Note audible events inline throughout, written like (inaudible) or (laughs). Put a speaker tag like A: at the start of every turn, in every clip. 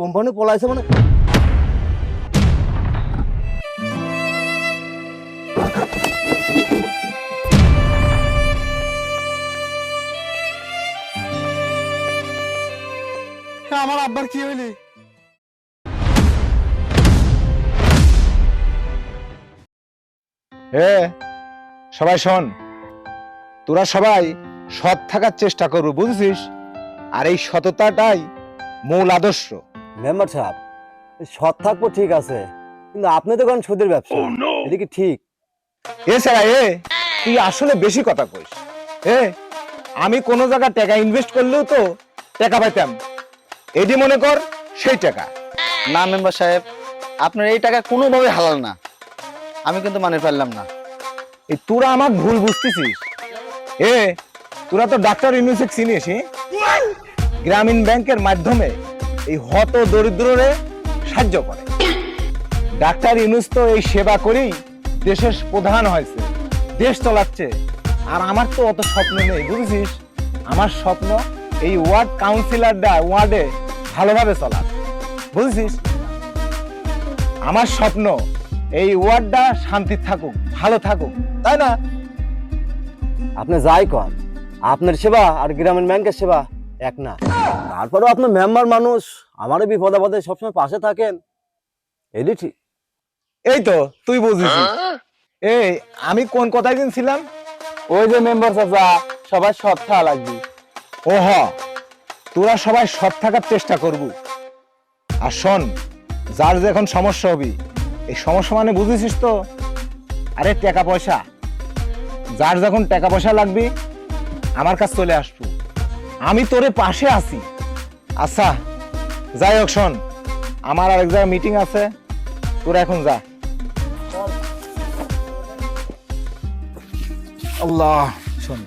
A: Company পলাইছে মানে।
B: আমার আব্বার কি হইলি?
C: হে সবাই শোন। তোরা সবাই সৎ থাকার চেষ্টা করব বুঝছিস? আর এই সততাটাই মূল আদর্শ।
A: মেম্বার সাহেব সৎ থাকব ঠিক আছে কিন্তু আপনি তো করেন সুদের ব্যবসা। এটা কি ঠিক?
C: এছাড়া এ তুই আসলে বেশি কথা কইস। এ আমি কোন জায়গায় টাকা ইনভেস্ট করলেও তো টাকা পাইতাম। এটি মনে কর সেই টাকা।
B: না মেম্বার সাহেব আপনার এই টাকা কোনোভাবে হালাল না। আমি কিন্তু মানে পারলাম না।
C: এই তোরা আমার ভুল বুঝতেছিস। এ তোরা তো ডাক্তার ইউনিসেক চিনিস গ্রামীণ ব্যাংকের মাধ্যমে এই হত দরিদ্ররে সাহায্য করে। ডাক্তার ইউনুস তো এই সেবা করেই দেশের প্রধান হয়েছে, দেশ চালাচ্ছে। আর আমার তো অত স্বপ্ন নেই, বুঝেছিস? আমার স্বপ্ন এই ওয়ার্ড কাউন্সিলরটা ওয়ার্ডে ভালোভাবে চলা বুঝেছিস? আমার স্বপ্ন এই ওয়ার্ডটা শান্তি থাকুক, ভালো থাকুক, তাই না?
A: আপনি যাই কন, আপনার সেবা আর গ্রামীণ ব্যাংকের সেবা এক না। তারপরেও আপনার মেম্বার মানুষ আমারও বিপদ আপদে সবসময় পাশে থাকেন। এটি ঠিক।
C: এই তো তুই বুঝিস। এই আমি কোন কথায় দিন ছিলাম?
B: ওই যে মেম্বার চাচা সবাই সৎ থাকা লাগবে।
C: ও হ তোরা সবাই সৎ থাকার চেষ্টা করব। আর শোন যার যখন সমস্যা হবি এই সমস্যা মানে বুঝেছিস তো? আরে টাকা পয়সা। যার যখন টাকা পয়সা লাগবে আমার কাছে চলে আসব। আমি তোরে পাশে আছি। আচ্ছা যাই হোক, শোন, আমার আরেক জায়গায় মিটিং আছে। তোরা এখন যা। আল্লাহ, শোন।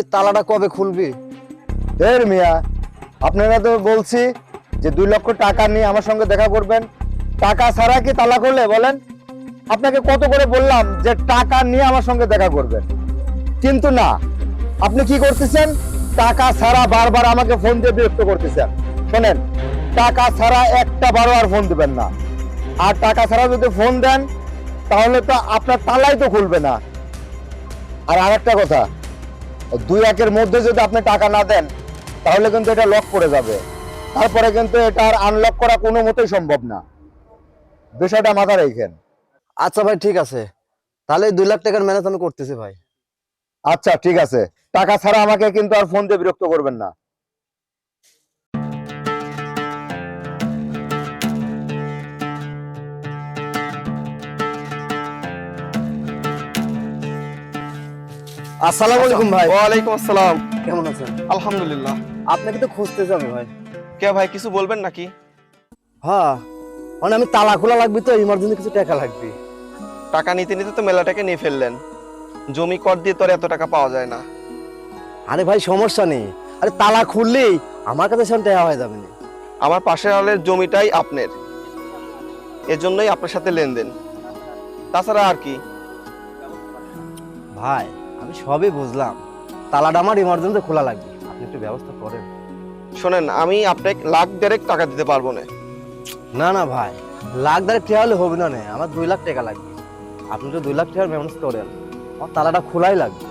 A: এই তালাটা কবে খুলবি?
D: এর মিয়া আপনারা তো বলছি যে দুই লক্ষ টাকা নিয়ে আমার সঙ্গে দেখা করবেন। টাকা ছাড়া কি তালা করলে বলেন? আপনাকে কত করে বললাম যে টাকা নিয়ে আমার সঙ্গে দেখা করবেন। কিন্তু না, আপনি কি করতেছেন? টাকা ছাড়া বারবার আমাকে ফোন দিয়ে বিরক্ত করতেছেন। শোনেন, টাকা ছাড়া একটা বারো আর ফোন দিবেন না। আর টাকা ছাড়া যদি ফোন দেন, তাহলে তো আপনার তালাই তো খুলবে না। আর আরেকটা কথা দুই একের মধ্যে যদি আপনি টাকা না দেন তাহলে কিন্তু এটা লক করে যাবে। তারপরে কিন্তু এটা আর আনলক করা কোনো মতেই সম্ভব না। বিষয়টা মাথা রেখেন।
A: আচ্ছা ভাই ঠিক আছে। তাহলে দুই লাখ টাকার ম্যানেজ আমি করতেছি ভাই।
D: আচ্ছা ঠিক আছে। টাকা ছাড়া আমাকে কিন্তু আর ফোন দিয়ে বিরক্ত করবেন না।
A: আসসালামু আলাইকুম ভাই।
E: ওয়ালাইকুম আসসালাম।
A: কেমন আছেন?
E: আলহামদুলিল্লাহ।
A: আপনাকে তো খুঁজতেছি আমি ভাই।
E: কে ভাই কিছু বলবেন নাকি?
A: হ্যাঁ মানে আমি তালা খোলা লাগবে তো ইমার্জেন্সি কিছু টাকা লাগবে।
E: টাকা নিতে নিতে তো মেলা টাকা নিয়ে ফেললেন। জমি কর দিয়ে তোর এত টাকা পাওয়া যায় না।
A: আরে ভাই সমস্যা নেই। আরে তালা খুললেই আমার কাছে সেখান টাকা হয়ে যাবে না।
E: আমার পাশের হলের জমিটাই আপনার। এজন্যই আপনার সাথে লেনদেন। তাছাড়া আর কি?
A: ভাই আমি সবই বুঝলাম। তালাটা আমার ইমার্জেন্সি খোলা লাগবে। আপনি একটু ব্যবস্থা করেন।
E: শোনেন আমি আপনাকে লাখ দেড়েক টাকা দিতে পারব না।
A: না না ভাই। লাখ দেড় টাকা হলে হবে না নে, আমার দুই লাখ টাকা লাগবে। আপনি তো দুই লাখ টাকার ব্যবস্থা করেন। আমার তালাটা খোলাই লাগবে।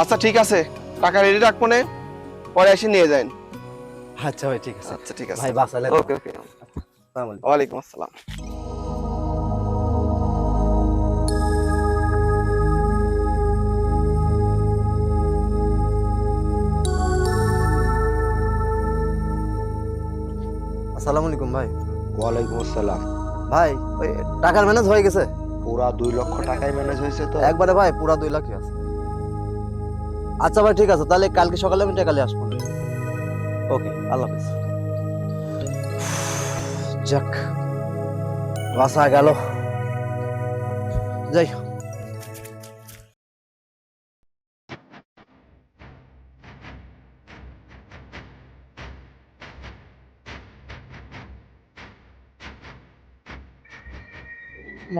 E: আচ্ছা ঠিক আছে। টাকা রেডি রাখব না। পরে এসে নিয়ে যান
A: আচ্ছা ভাই ঠিক আছে।
E: আচ্ছা ঠিক আছে।
A: ভাই বাসালে
E: ওকে ওকে। আসসালামু আলাইকুম। ওয়ালাইকুম আসসালাম।
A: আসসালামু আলাইকুম ভাই।
D: ওয়ালাইকুম আসসালাম।
A: ভাই ওই টাকার ম্যানেজ হয়ে গেছে?
D: পুরা দুই লক্ষ টাকাই ম্যানেজ হয়েছে তো।
A: একবারে ভাই পুরা দুই লাখই আছে। আচ্ছা ভাই ঠিক আছে তাহলে কালকে সকালে আমি টাকা নিয়ে আসব। ওকে আল্লাহ হাফিজ। যাক বাসা গেল। যাই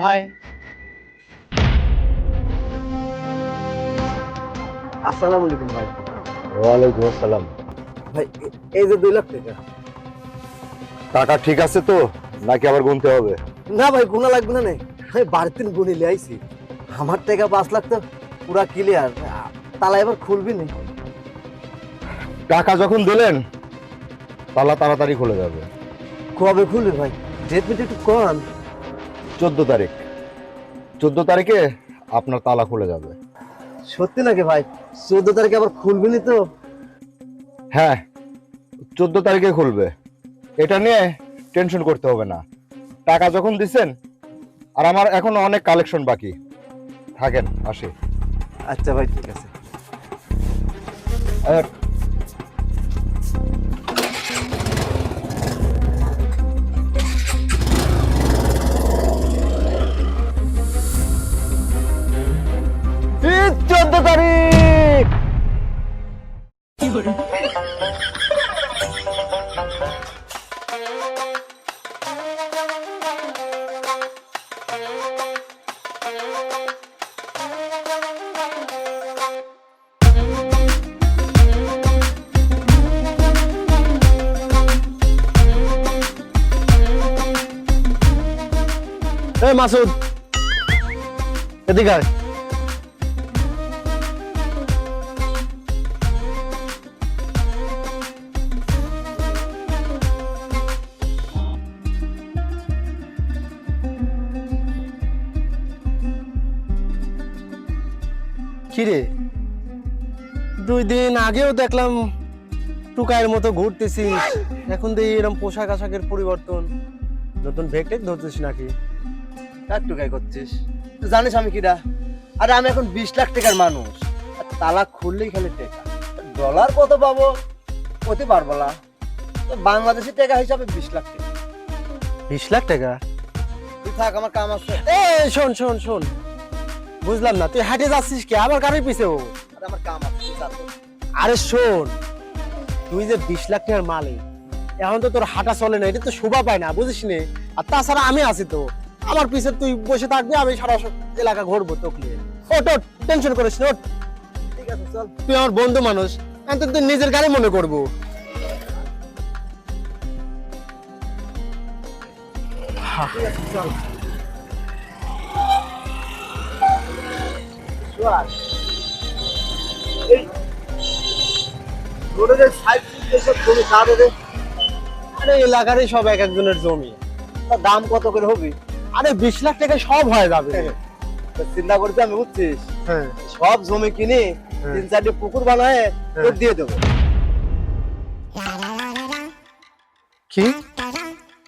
C: ভাই।
A: আসসালামু আলাইকুম ভাই।
D: ওয়ালাইকুম আসসালাম।
A: ভাই এই যে দুই লাখ টাকা।
D: টাকা ঠিক আছে তো? নাকি আবার গুনতে হবে?
A: না ভাই গুণা লাগবে না নে। আমি বাড়িতে গুনে লিয়ে আইছি। আমার টাকা পাঁচ লাখ তো পুরা ক্লিয়ার তালা এবার খুলবি না।
D: টাকা যখন দিলেন তালা তাড়াতাড়ি খুলে যাবে।
A: কবে খুলবি ভাই? ডেট মিট একটু কম
D: চোদ্দ তারিখ। চোদ্দ তারিখে আপনার তালা খুলে যাবে।
A: সত্যি নাকি ভাই? চোদ্দ তারিখে আবার খুলবি নি তো?
D: হ্যাঁ চোদ্দ তারিখে খুলবে। এটা নিয়ে টেনশন করতে হবে না। টাকা যখন দিচ্ছেন আর আমার এখন অনেক কালেকশন বাকি। থাকেন আসি।
A: আচ্ছা ভাই ঠিক আছে।
D: আর
A: চোদ্দ তারিখ। মাসুদ এদিকে
F: দিন আগেও দেখলাম টুকায়ের মতো ঘুরতেছিস। এখন দেখি এরকম পোশাক আশাকের পরিবর্তন। নতুন ভেক টেক ধরছিস নাকি?
A: কার টুকাই করছিস। তুই জানিস আমি কিরা আরে আমি এখন বিশ লাখ টাকার মানুষ। আর তালা খুললেই খালি টাকা। ডলার কত পাবো? হতে পারব না। তো বাংলাদেশি টাকা হিসাবে বিশ লাখ টাকা।
F: বিশ লাখ টাকা?
A: তুই থাক আমার কাম আছে।
F: এ শোন শোন শোন। বুঝলাম না তুই হাঁটে যাচ্ছিস কি? আবার গাড়ির পিছে ও?
A: আমার কাম আছে তো।
F: আরে শোন তুই যে বিশ লাখ টাকার মালিক এখন তো তোর হাঁটা চলে না এটা তো শোভা পায় না বুঝিস নে? আর তাছাড়া আমি আছি তো আমার পিছে তুই বসে থাকবি আমি সারা এলাকা ঘুরবো তোকে নিয়ে। ওট ওট টেনশন করিস না
A: ঠিক আছে চল।
F: তুই আমার বন্ধু মানুষ আমি তো তুই নিজের গাড়ি মনে করব।
A: চল। এই রোডে যে সাইড এসব জমি কার রে
F: এলাকারই সব এক একজনের জমি।
A: তার দাম কত করে হবে?
F: আরে বিশ লাখ টাকা সব হয়ে যাবে।
A: চিন্তা করছি আমি বুঝছিস?
F: হ্যাঁ।
A: সব জমি কিনে
F: হ্যাঁ।
A: তিন চারটে পুকুর বানায় তোর দিয়ে দেবো।
F: কি?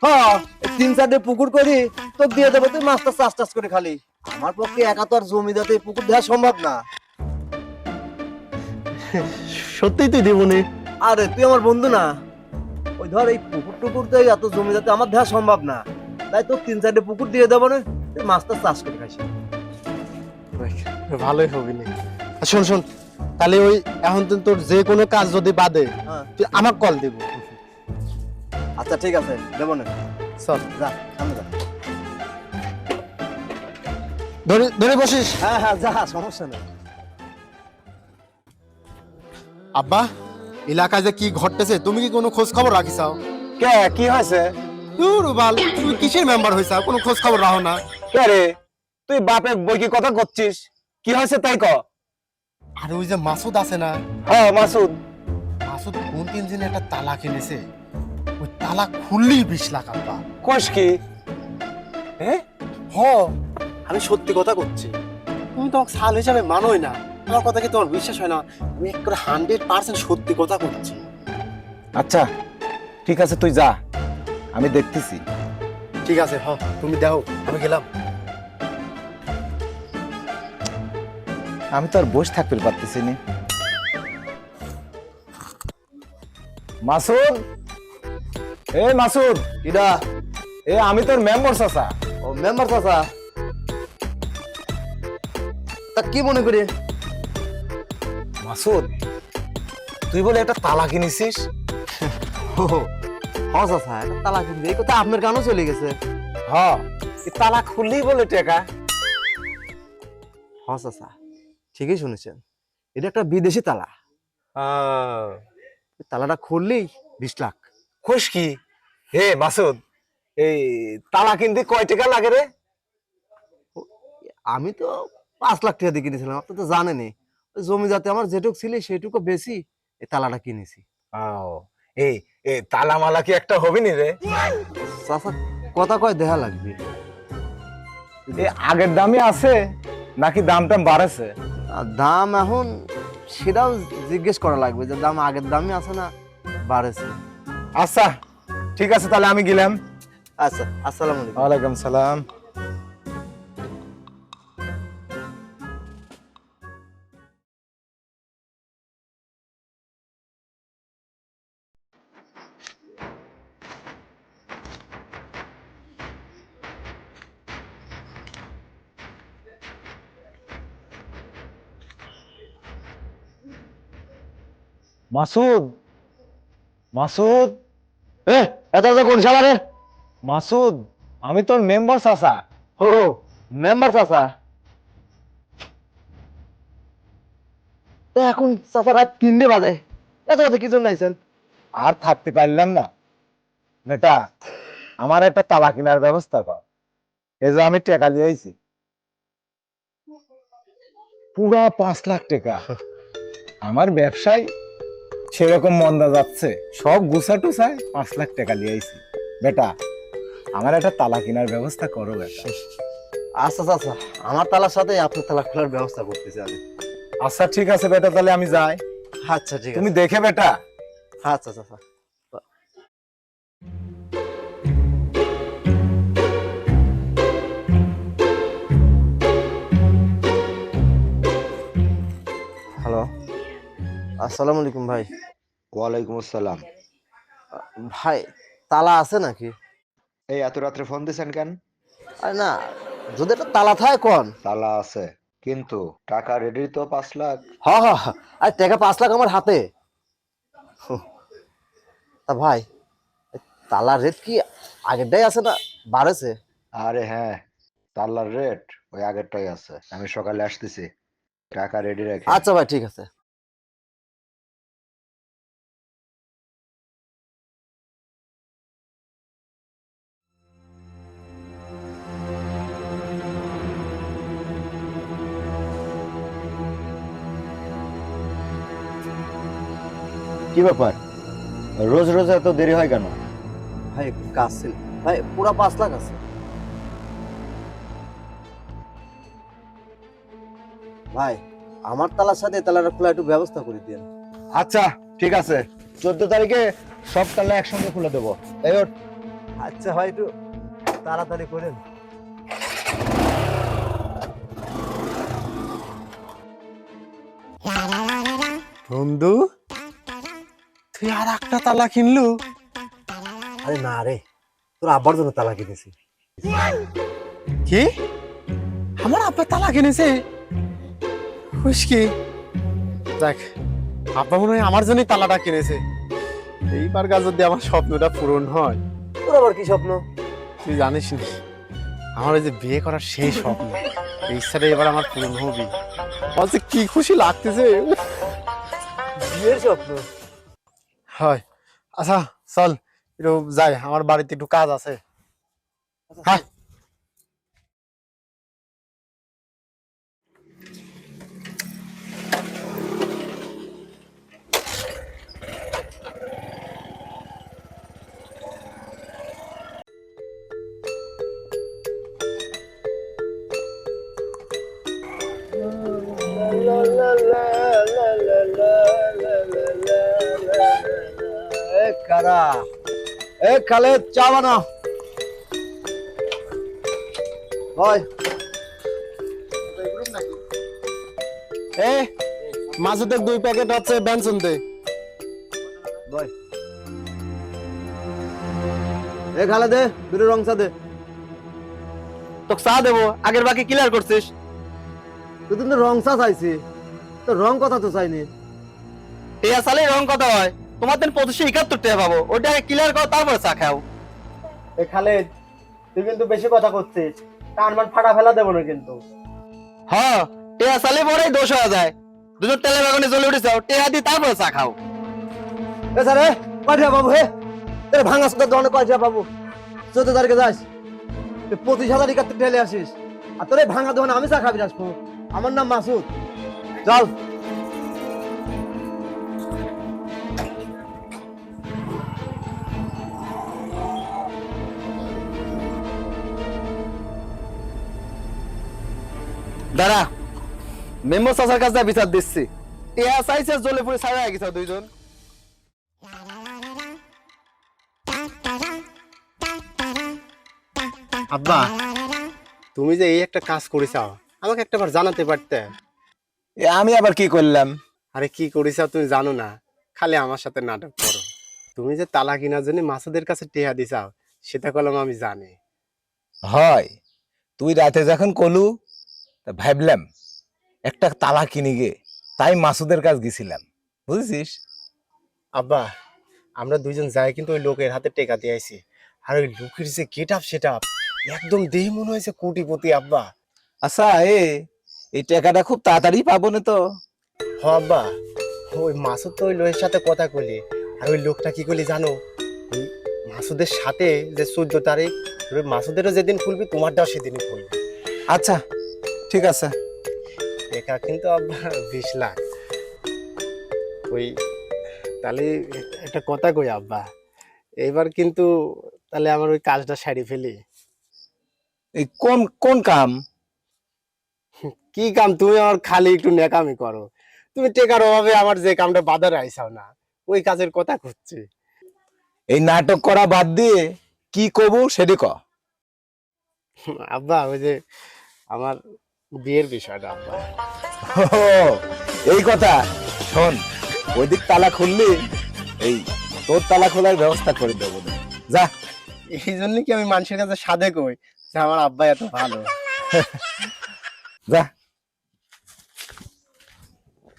A: হ্যাঁ তিন চারটে পুকুর করি তোর দিয়ে দেবো তুই মাছটা চাষ টাস করে খালি। আমার পক্ষে একা তো আর জমি যাতে পুকুর দেওয়া সম্ভব না।
F: সত্যিই তুই দেবনি।
A: আরে তুই আমার বন্ধু না। ওই ধর এই পুকুর টুকুর তো এত জমি যাতে আমার দেওয়া সম্ভব না। তাই তোর তিন চারটে পুকুর দিয়ে দেবো না তুই মাছটা চাষ করে খাইস।
F: ভালোই হবে নি। শোন শোন তাহলে ওই এখন তো তোর যে কোনো কাজ যদি বাদে
A: হ্যাঁ।
F: তুই আমার কল দিব।
A: আচ্ছা ঠিক আছে দেবো না।
F: চল।
A: যা সামনে যা।
F: ধরে ধরে বসিস।
A: হ্যাঁ হ্যাঁ যা সমস্যা নেই।
F: আব্বা এলাকায় যে কি ঘটতেছে তুমি কি কোনো খোঁজ খবর রাখিসাও
C: কে কি হয়েছে?
F: দূর বাল তুমি কিসের মেম্বার হইছাও কোনো খোঁজ খবর রাখো না।
C: কে রে? তুই বাপে বইকি কথা করছিস কি হয়েছে তাই ক
F: আর ওই যে মাসুদ আছে না?
C: হ্যাঁ মাসুদ।
F: মাসুদ কোন তিন দিনে একটা তালা কিনেছে ওই তালা খুললেই বিশ লাখ আব্বা।
C: কোষ কি? হ্যাঁ?
F: হ আমি সত্যি কথা করছি তুমি তোমাকে সাল হিসাবে মানোই না। আমার কথা কি তোমার বিশ্বাস হয় না? আমি এক করে হান্ড্রেড পার্সেন্ট সত্যি কথা করছি
C: আচ্ছা ঠিক আছে তুই যা। আমি দেখতেছি।
F: ঠিক আছে হ তুমি দাও আমি গেলাম।
C: আমি তো আর বসে থাকতে পারতেছি না। মাসুদ? এ মাসুদ
A: কিডা
C: এ আমি তোর মেম্বার চাচা।
A: ও মেম্বার চাচা। তা কি মনে করি?
C: মাসুদ তুই বলে একটা তালা কিনেছিস?
A: হ্যাঁ চাচা একটা তালা কিনবে। এই কথা আপনার কানও চলে গেছে।
C: হ্যাঁ তালা খুললেই বলে টাকা।
A: হ্যাঁ চাচা ঠিকই শুনেছেন। এটা একটা বিদেশি তালা। এই তালাটা খুললেই বিশ লাখ।
C: খুশ কি? হে মাসুদ এই তালা কিনতে কয় টাকা লাগে রে?
A: আমি তো পাঁচ লাখ টাকা দিয়ে কিনেছিলাম আপনি তো জানেনই। ওই জমি যাতে আমার যেটুক ছিল সেটুকু বেশি এই তালাটা কিনেছি।
C: ও এই এ তালা মালা কি একটা হবে নি রে?
A: চাচা কথা কয় দেখা লাগবে।
C: আগের দামই আছে নাকি দাম টাম বাড়েছে?
A: আর দাম এখন সেটাও জিজ্ঞেস করা লাগবে যে দাম আগের দামই আছে না বাড়েছে।
C: আচ্ছা ঠিক আছে তাহলে আমি গেলাম।
A: আচ্ছা আসসালামু আলাইকুম।
C: ওয়ালাইকুম সালাম। মাসুদ মাসুদ।
A: এ এত কোন সালারে
C: মাসুদ আমি তোর মেম্বার চাচা।
A: ও মেম্বার চাচা? এখন চাচা রাত তিনটে বাজে। এত এত কি জন্য আইছেন?
C: আর থাকতে পারলাম না। বেটা আমার একটা তালা কেনার ব্যবস্থা কর। এই যে আমি টাকা দিয়েছি পুরা পাঁচ লাখ টাকা। (laughs) আমার ব্যবসায় সেরকম মন্দা যাচ্ছে। সব গুছা টুসায় পাঁচ লাখ টাকা লিয়েছি বেটা আমার একটা তালা কেনার ব্যবস্থা করো বেটা।
A: আচ্ছা আচ্ছা আমার তালার সাথে আপনার তালা খোলার ব্যবস্থা করতে আমি।
C: আচ্ছা ঠিক আছে বেটা তাহলে আমি যাই।
A: আচ্ছা ঠিক আছে।
C: তুমি দেখে বেটা।
A: আচ্ছা চাচা আসসালামু আলাইকুম ভাই।
G: ওয়ালাইকুম আসসালাম।
A: ভাই তালা আছে নাকি?
G: এই এত রাত্রে ফোন দিছেন কেন?
A: আরে না যদি একটা তালা থাকে কোন?
G: তালা আছে কিন্তু টাকা রেডি তো পাঁচ লাখ।
A: হ হ হ। আর টাকা পাঁচ লাখ আমার হাতে। তা ভাই তালার রেট কি আগেরটাই আছে না বাড়েছে?
G: আরে হ্যাঁ তালার রেট ওই আগেরটাই আছে। আমি সকালে আসতেছি টাকা রেডি রেখে।
A: আচ্ছা ভাই ঠিক আছে।
D: ব্যাপার? রোজ রোজ এত দেরি হয় কেন?
A: ভাই ছিল ভাই পুরো পাঁচ লাখ আছে। ভাই আমার তালার সাথে তালাটা খোলা একটু ব্যবস্থা করে দিন
D: আচ্ছা ঠিক আছে। চোদ্দ তারিখে সব তালা একসঙ্গে খুলে দেবো। এই ওঠ।
A: আচ্ছা ভাই একটু তাড়াতাড়ি করেন।
F: বন্ধু তুই আর একটা তালা কিনলু?
A: আরে না রে তোর আব্বার জন্য তালা কিনেছি।
F: কি? আমার আব্বা তালা কিনেছে? খুশ কি? দেখ আব্বা মনে হয় আমার জন্যই তালাটা কিনেছে। এইবার গা যদি আমার স্বপ্নটা পূরণ হয়।
A: তোর আবার কি স্বপ্ন?
F: তুই জানিস না আমার ওই যে বিয়ে করার সেই স্বপ্ন এই সাথে এবার আমার পূরণ হবে। আমার যে কি খুশি লাগতেছে
A: বিয়ের স্বপ্ন?
F: হয়। আচ্ছা চল একটু যাই আমার বাড়িতে একটু কাজ আছে। হ্যাঁ।
A: এ চা বানাও হয়।
F: এ দুই প্যাকেট হচ্ছে বেনসন দে।
A: এ খালে দে দুটো রং চা দে।
E: তোকে চা দেবো আগের বাকি ক্লিয়ার করছিস।
A: তুই তো রং চা চাইছি তো রং কথা তো চাইনি।
E: টিয়া সালে রং কথা হয়। তোমার দিন পঁচিশশো একাত্তর টাকা পাবো। ওটা ক্লিয়ার করো তারপরে চা খাও
C: এ খালেদ
F: তুই কিন্তু বেশি কথা করছিস। কান মান ফাটা ফেলা দেবো না কিন্তু।
B: হ টেহা চালে পরেই দোষ হয়ে যায়। দুজন তেলে বাগানে চলে উঠেছ টেহা দিয়ে তারপরে চা খাও।
A: এ স্যার কয়টা পাবো হে? তোর ভাঙা সুদের দোকানে কয়টা পাবো। চোদ্দ তারিখে যাস। তুই পঁচিশ হাজার ইকার ঠেলে আসিস। আর তোর ভাঙা দোকানে আমি চা খাবি আসব আমার নাম মাসুদ। চল।
B: দাঁড়া। মেম্বার চাচার কাছে বিচার দিচ্ছি। টেহা চাইছে জ্বলে পড়ে ছাড়া গেছে দুইজন।
F: আব্বা তুমি যে এই একটা কাজ করেছাও আমাকে একটাবার জানাতে পারতে?
C: এ আমি আবার কি করলাম?
F: আরে কি করেছাও তুমি জানো না খালি আমার সাথে নাটক করো। তুমি যে তালা কিনার জন্য মাসুদের কাছে টেহা দিছাও সেটা কলম আমি জানি।
C: হয়। তুই রাতে যখন কলু তা ভাবলাম একটা তালা কিনি গে তাই মাসুদের কাছে গেছিলাম। বুঝেছিস?
F: আব্বা আমরা দুইজন যাই কিন্তু ওই লোকের হাতে টেকা দিয়ে আইছি। আর ওই লোকের যে গেট আপ সেট আপ একদম দেহ মনে হয়েছে কোটিপতি আব্বা।
C: আচ্ছা এ এই টাকাটা খুব তাড়াতাড়ি পাবো না তো।
F: হ আব্বা ওই মাসুদ তো ওই লোকের সাথে কথা কইলি আর ওই লোকটা কি করলি জানো? ওই মাসুদের সাথে যে চোদ্দ তারিখ ওই মাসুদেরও যেদিন খুলবি তোমারটাও সেদিনই খুলবি।
C: আচ্ছা ঠিক আছে।
F: টাকা কিন্তু আব্বা বিশ লাখ। ওই তাহলে একটা কথা কই আব্বা এবার কিন্তু তাহলে আমার ওই কাজটা সারি ফেলি।
C: এই কোন কোন কাম?
F: কি কাম? তুমি আমার খালি একটু নেকামি করো। তুমি টেকার অভাবে আমার যে কামটা বাধার আইসাও না ওই কাজের কথা করছি
C: এই নাটক করা বাদ দিয়ে কি করব সেটি ক।
F: আব্বা ওই যে আমার বিয়ের বিষয়টা আব্বা।
C: এই কথা? শোন ওই দিক তালা খুললি এই তোর তালা খোলার ব্যবস্থা করে দেবো। যা।
F: এই জন্য কি আমি মানুষের কাছে সাদে কই যে আমার আব্বা এত ভালো? (laughs)
C: যা।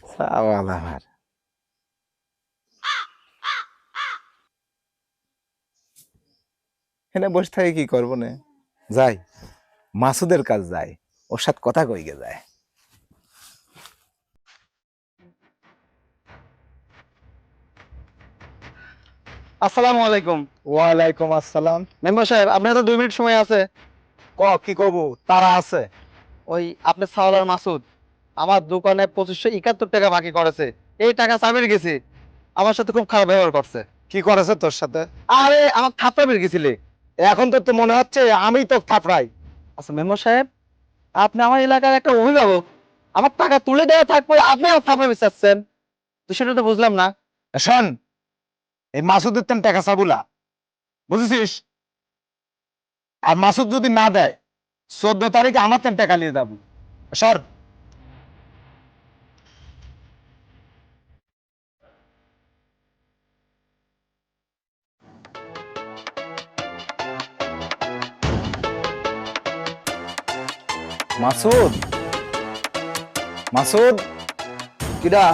C: সাওয়াল আমার। এখানে বসে থাকে কি করব না? যাই মাসুদের কাজ যাই। ওর সাথে কথা কইগে যায়।
B: আসসালামু আলাইকুম।
C: ওয়ালাইকুম আসসালাম।
B: মেম্বার সাহেব আপনার তো দুই মিনিট সময় আছে।
C: ক কি করব তারা আছে।
B: ওই আপনার সাওলার মাসুদ আমার দোকানে পঁচিশশো একাত্তর টাকা বাকি করেছে। এই টাকা চাবির গেছি। আমার সাথে খুব খারাপ ব্যবহার করছে।
C: কি করেছে তোর সাথে?
B: আরে আমার থাপড়া বের গেছিলে।
C: এখন তো তো মনে হচ্ছে আমি তো থাপড়াই।
B: আচ্ছা মেম্বার সাহেব আপনি আমার এলাকার একটা অভিভাবক। আমার টাকা তুলে দেওয়া থাকবে, আপনি আমার থাপড়া বিচারছেন। তো সেটা তো বুঝলাম না।
C: শোন, এই মাসুদের তেন টাকা চাবুলা বুঝেছিস? আর মাসুদ যদি না দেয়, চোদ্দ তারিখে আমার তেন টাকা নিয়ে যাব। সর। মাসুদ? মাসুদ?
A: কিডা?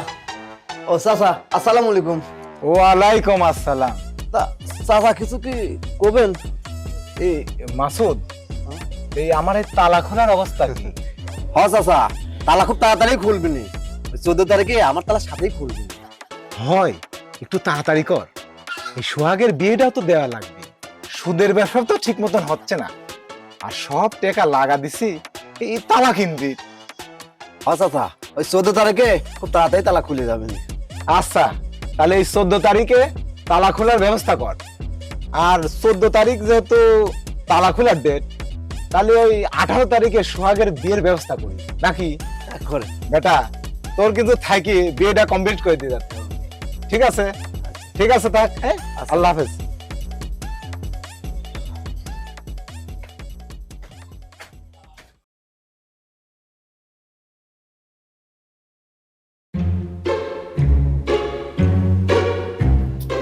A: ও চাচা আসসালামু আলাইকুম।
C: ওয়ালাইকুম আসসালাম।
A: তা চাচা কিছু কি করবেন
C: এই মাসুদ এই আমার এই তালা খোলার অবস্থা কি?
A: হ চাচা তালা খুব তাড়াতাড়ি খুলবি নি। চোদ্দ তারিখে আমার তালা সাথেই খুলবি
C: হয় একটু তাড়াতাড়ি কর। এই সোহাগের বিয়েটাও তো দেওয়া লাগবে। সুদের ব্যবসা তো ঠিক মতন হচ্ছে না। আর সব টাকা লাগা দিছি। এই তালা কিনবি
A: হ চাচা ওই চোদ্দ তারিখে খুব তাড়াতাড়ি তালা খুলে যাবেন
C: আচ্ছা তাহলে এই চোদ্দ তারিখে তালা খোলার ব্যবস্থা কর। আর চোদ্দ তারিখ যেহেতু তালা খোলার ডেট তাহলে ওই আঠারো তারিখে সোহাগের বিয়ের ব্যবস্থা করি। নাকি?
A: করে।
C: বেটা তোর কিন্তু থাকি বিয়েটা কমপ্লিট করে দিয়ে যাচ্ছে ঠিক আছে? ঠিক আছে থাক হ্যাঁ? আল্লাহ হাফেজ।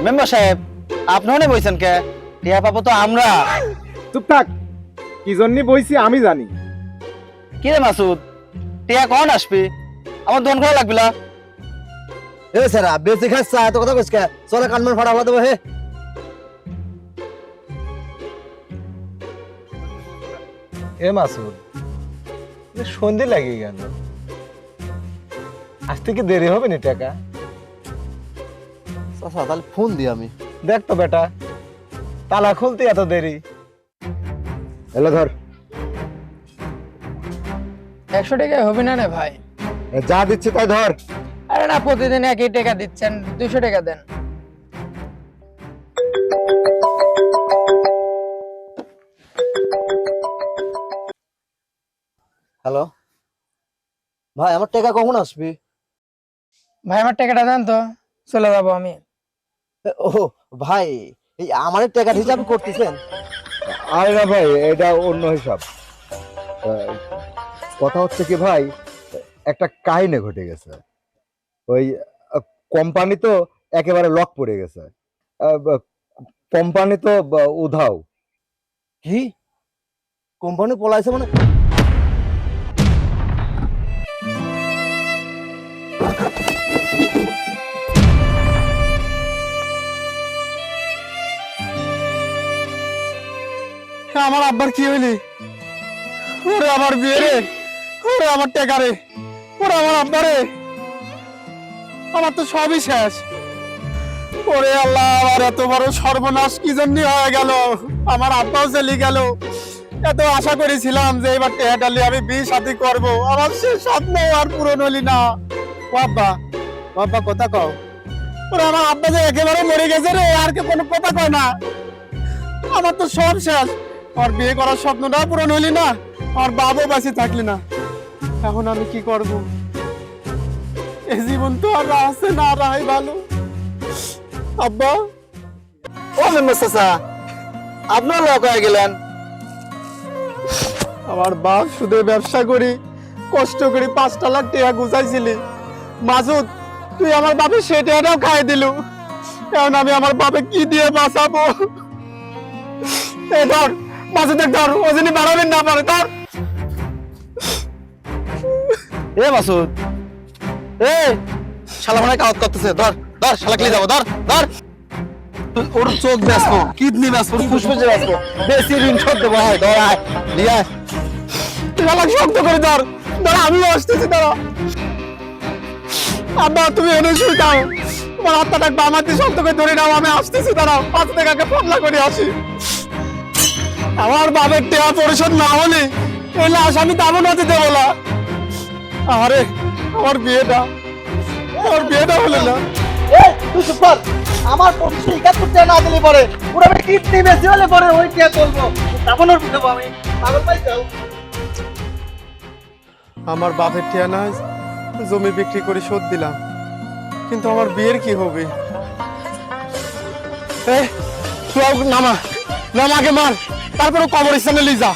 B: মেম্বার সাহেব আপনি মনে বলছেন কে? টিয়া পাবো তো আমরা।
C: চুপ থাক কি জন্য বইছি আমি জানি।
B: কি রে মাসুদ? টিয়া কখন আসবি? আমার দোকান খোলা লাগবে না।
A: এ স্যারা বেশি খাস এত কথা কইস কে? চলে কানমান ফাটা ফেলা দেবো হে।
C: এ মাসুদ সন্ধে লাগিয়ে গেল। আজ থেকে দেরি হবে না টাকা?
A: চাচা তাহলে ফোন দিই আমি।
C: দেখ তো বেটা তালা খুলতে এত দেরি।
D: এলো ধর।
H: একশো টাকায় হবে না রে ভাই?
D: এ যা দিচ্ছি তাই ধর।
H: আরে না প্রতিদিন একই টাকা দিচ্ছেন দুশো টাকা দেন।
A: হ্যালো ভাই আমার টাকা কখন আসবি?
H: ভাই আমার টাকাটা দেন তো চলে যাব আমি।
A: ও ভাই এই আমার টাকার হিসাব করতেছেন?
D: আরে না ভাই এটা অন্য হিসাব। কথা হচ্ছে কি ভাই একটা কাহিনী ঘটে গেছে। ওই কোম্পানি তো একেবারে লক পড়ে গেছে। কোম্পানি তো উধাও।
A: কি? কোম্পানি পলাইছে মানে?
F: আমার আব্বার কি হইলি? ওরে আমার বিয়ে রে, ওরে আমার টেকা রে, ওরে আমার আব্বা রে। আমার তো সবই শেষ। ওরে আল্লাহ, আমার এত বড় সর্বনাশ কি জন্য হয়ে গেল? আমার আব্বাও চলে গেল। এত আশা করেছিলাম যে এবার টেহাটালি আমি বিয়ে সাথে করব। আমার সে স্বপ্ন আর পূরণ হলি না। ও আব্বা, কথা কও। ওরে আমার আব্বা যে একেবারে মরে গেছে রে, আর কি কোনো কথা কয় না। আমার তো সব শেষ। আর বিয়ে করার স্বপ্নটা পূরণ হলি না আর বাবু বাঁচে থাকলি না। এখন আমি কি করব? এই জীবন তো আর আছে না রাই ভালো। আব্বা।
B: ও চাচা আপনার লক হয়ে গেলেন?
F: আমার বাপ শুধু ব্যবসা করি কষ্ট করি পাঁচটা লাখ টাকা গুছাইছিলি। মাসুদ তুই আমার বাপের সে টাকাটাও খাই দিলু। এখন আমি আমার বাপে কি দিয়ে বাঁচাবো? এ ধর মাসুদের ধর ও যিনি বাড়াবেন না পারে
B: এ মাসুদ। এ, শালা কাজ করতেছে, ধর ধর, শালা ক্লিয়ে যাব, ধর ধর। ওর চোখ বেসবো কিডনি বেসবো ফুসফুসে বেসবো বেশি ঋণ শোধ দেবো হয়, ধর, আয়, নিয়ে আয়।
F: আমাকে শক্ত করে ধর ধর, আমিও আসতেছি দাঁড়া আব্বা, তুমি এনে শুয়ে যাও তোমার হাতটা আমার দিয়ে শক্ত করে ধরে নাও, আমি আসতেছি দাঁড়াও পাঁচ টাকাকে পাতলা করে আসি। আমার বাবার টেয়া পরিশোধ না হলে এই লাশ আমি দামও নাতে দেবো না। আরে আমার বিয়েটা আমার বিয়েটা হলো না।
A: তুই চুপ কর। আমার একাত্তর টাকা না দিলে পরে পুরো আমি কিডনি বেশি হলে পরে ওই তখন ওর দেবো আমি। পাগল পাই যাও
F: আমার বাপের টিয়া না জমি বিক্রি করে শোধ দিলাম। কিন্তু আমার বিয়ের কি হবে? নামা নামাকে মার। তারপরে কবরস্থানে স্থানে যা।